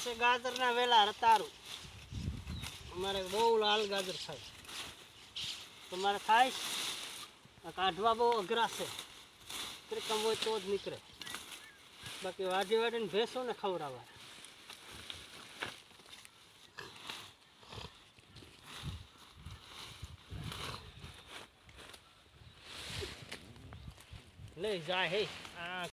છે ગાજરના વેલા રતારું. અમારે બહુ લાલ ગાજર થાય તમારે થાય કાઢવા બહુ અઘરા છે. ત્રિકમ હોય તો જ નીકળે. બાકી વાઢી વાઢીને ભેંસો ને ખવડાવવા. લઈ જાય હે. આ